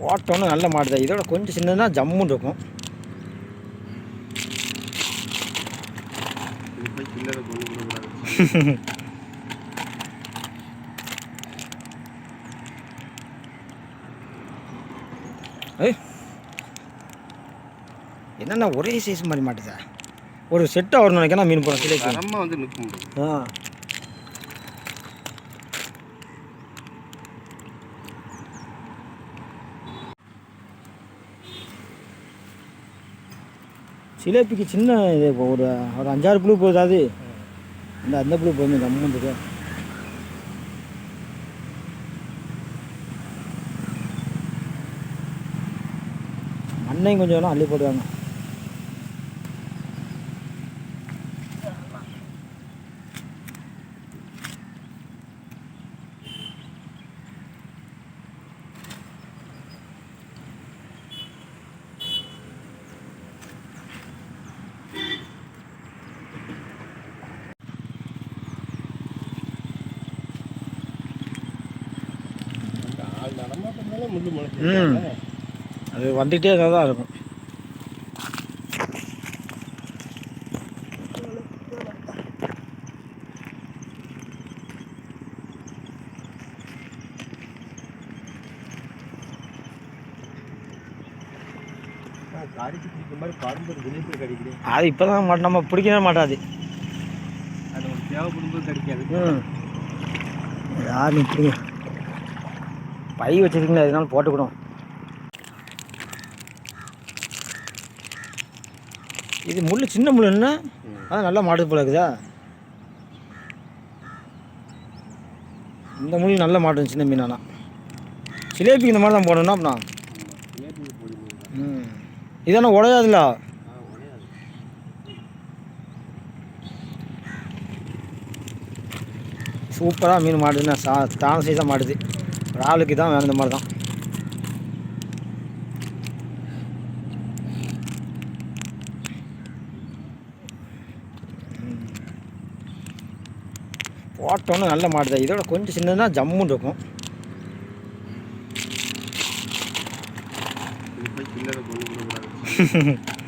போட்டோன்னு நல்ல மாடு தான். இதோட கொஞ்சம் சின்னதுனா ஜம்முன்னு இருக்கும். என்னென்ன ஒரே சைஸ் மாதிரி மாட்டுதா? ஒரு செட்டாக வரும்னு நினைக்கிறேன் மீன் போகிறோம் சிலைக்கு தரமாக வந்து நிற்க முடியும் ஆ. சிலேபிக்கு சின்ன இது இப்போ ஒரு ஒரு அஞ்சாறு புழு போகுது அது. அந்த அந்த புழு போகுது கம்மன் இருக்கு மண்ணையும் கொஞ்சம் அள்ளி போடுவாங்க முள்ளு ம். அது வந்துகிட்டே தான் இருக்கும். அது இப்போ தான் மாட்ட நம்ம பிடிக்கவே மாட்டாது. அது தேவைப்படும் போது கிடைக்காது. ம். யார் நீ பிடிங்க. பை வச்சிருக்கீங்களா அதனால போட்டுக்கிடும் இது முள் சின்ன முள் என்ன? அதான் நல்லா மாடு போல இருக்குதா? இந்த முள் நல்ல மாடு சின்ன மீனானா. சிலேபிக்கு இந்த மாதிரி தான் போடணும் அப்படின்னா நேற்று போடுங்க ம். இதானே உடையாதுல்ல ஆ உடையாது சூப்பராக மீன் மாடுதுன்னா சா தான சைஸாக மாடுது இறாலுக்கு தான் வேணும் இந்த மாதிரி தான். போட்டோன்னு நல்ல மாடு தான். இதோட கொஞ்சம் சின்னதுனா ஜம்முன்னு இருக்கும்.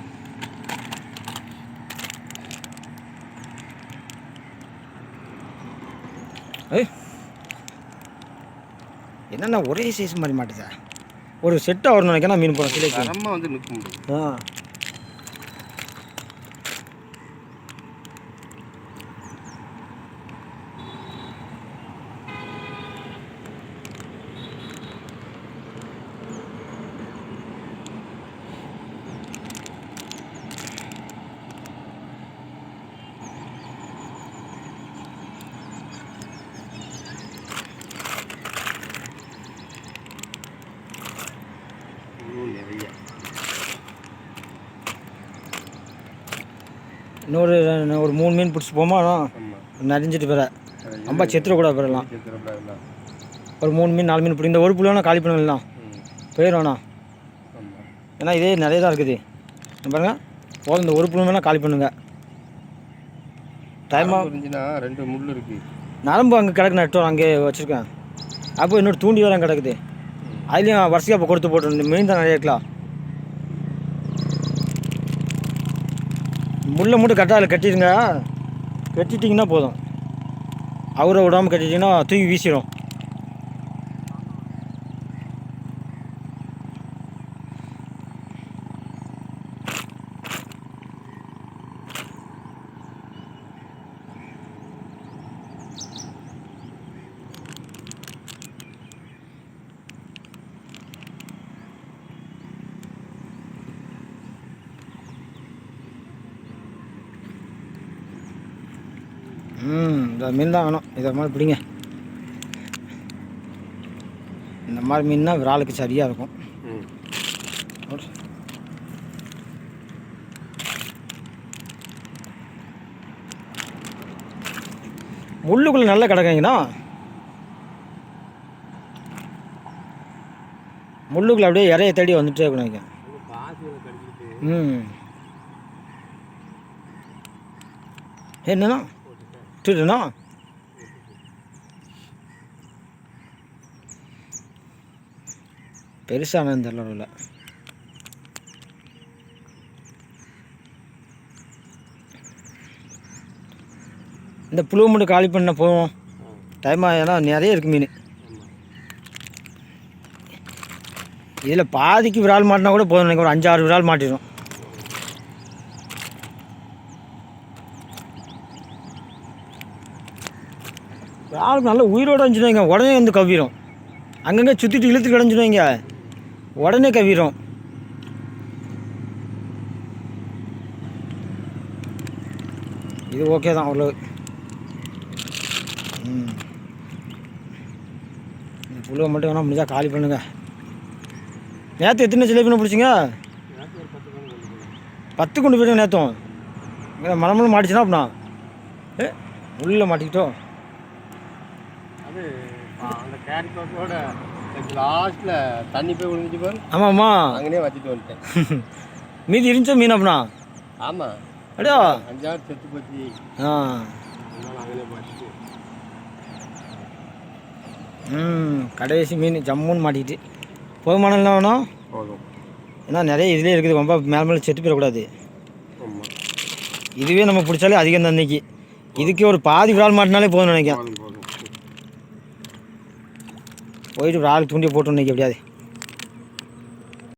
ஏய் என்னென்ன ஒரே சைஸ் மாதிரி மாட்டுதா? ஒரு செட்டாக வரும்னு நினைக்கிறேன் மீன் போகிறோம் சிலைக்கு தரமாக வந்து நிற்க முடியும் ஆ. நிறைய இன்னொரு ஒரு மூணு மீன் பிடிச்சி போமா ஆமாம் நரிஞ்சிட்டு போகிற ரொம்ப போயிடலாம் சித்திரப்படாதுலாம் ஒரு மூணு மீன் நாலு மீன் பிடி இந்த ஒரு புள்ளியான காலி பண்ணலாம் போயிடும்ண்ணா ஏன்னா இதே நிறைய தான் இருக்குது. இங்க பாருங்க. போதும் இந்த ஒரு புள்ளி காலி பண்ணுங்க. டைமாக இருந்துச்சுன்னா ரெண்டு முள் இருக்கு. நரம்பு அங்கே கிடக்கு நட்டு அங்கே வச்சுருக்கேன். அப்போ இன்னொரு தூண்டி வரம் கிடக்குது. அதுலேயும் வரிசையாக இப்போ கொடுத்து போட்டு மீன் தான் நிறைய இருக்கலாம். முள்ளை மட்டும் கரெக்டாக அதில் கட்டிடுங்க. கட்டிட்டிங்கன்னா போதும். அவரை விடாமல் கட்டிட்டிங்கன்னா தூக்கி வீசிடும் ம் இந்த மீன் தான் வேணும். இதை மாதிரி பிடிங்க. இந்த மாதிரி மீன்னா விராலுக்கு சரியாக இருக்கும். முள்ளுக்குள்ளே நல்லா கிடக்குங்கண்ணா முள்ளுக்குள்ளே அப்படியே இறைய தேடி வந்துட்டே இருக்கணும் ம். என்னண்ணா? விட்டுட்டுண்ணா பெருசான இந்த அளவில்? இந்த புழு மட்டும் காலி பண்ண போவோம் டைம் ஏன்னா நிறைய இருக்குது மீன். இதில் பாதிக்கு விரால் மாட்டினா கூட போதும். எனக்கு ஒரு அஞ்சாறு விரால் மாட்டிடும். விரால் நல்லா உயிரோட இருந்துச்சுன்னு உடனே வந்து கவ்விடும் அங்கங்கே சுற்றிட்டு இழுத்து கிடந்துச்சுன்னு உடனே கவிடும் இது ஓகே தான் அவ்வளோ ம். இந்த புழுவை மட்டும் வேணால் முடிஞ்சால் காலி பண்ணுங்க. நேற்று எத்தனை ஜிலேபின்னு பிடிச்சிங்க? பத்து கொண்டு போயிடுங்க நேற்றும் இங்கே மலமலம் மாட்டிச்சுன்னா அப்படின்னா. ஏ உள்ளே மாட்டிக்கிட்டோம். அது அந்த கேரட் தோட்டோட லாஸ்ட்டில் தண்ணி போய் விழுந்துச்சு பாரு. ஆமாம் ஆமாம் அங்கனே வச்சுட்டு வந்துட்டேன். மீதி இருந்துச்சா மீன் அப்படின்னா? ஆமாம் அப்படியா அஞ்சாறு செத்து போச்சு. ஆ. அங்கனே பார்த்துட்டு ம் கடைசி மீன் ஜம்முன்னு மாட்டிக்கிட்டு. போதுமான என்ன வேணும்? போதும். ஏன்னா நிறைய இதுலேயே இருக்குது. ரொம்ப மேலே மேலே செத்து போயிடக்கூடாது. இதுவே நம்ம பிடிச்சாலே அதிகம் தான் இன்னைக்கு. இதுக்கே ஒரு பாதி விரால் மாட்டினாலே போதும்னு நினைக்கிறேன். போயிட்டு ஒரு ஆள் தூண்டி போட்டு இன்னைக்கு எப்படியாவது.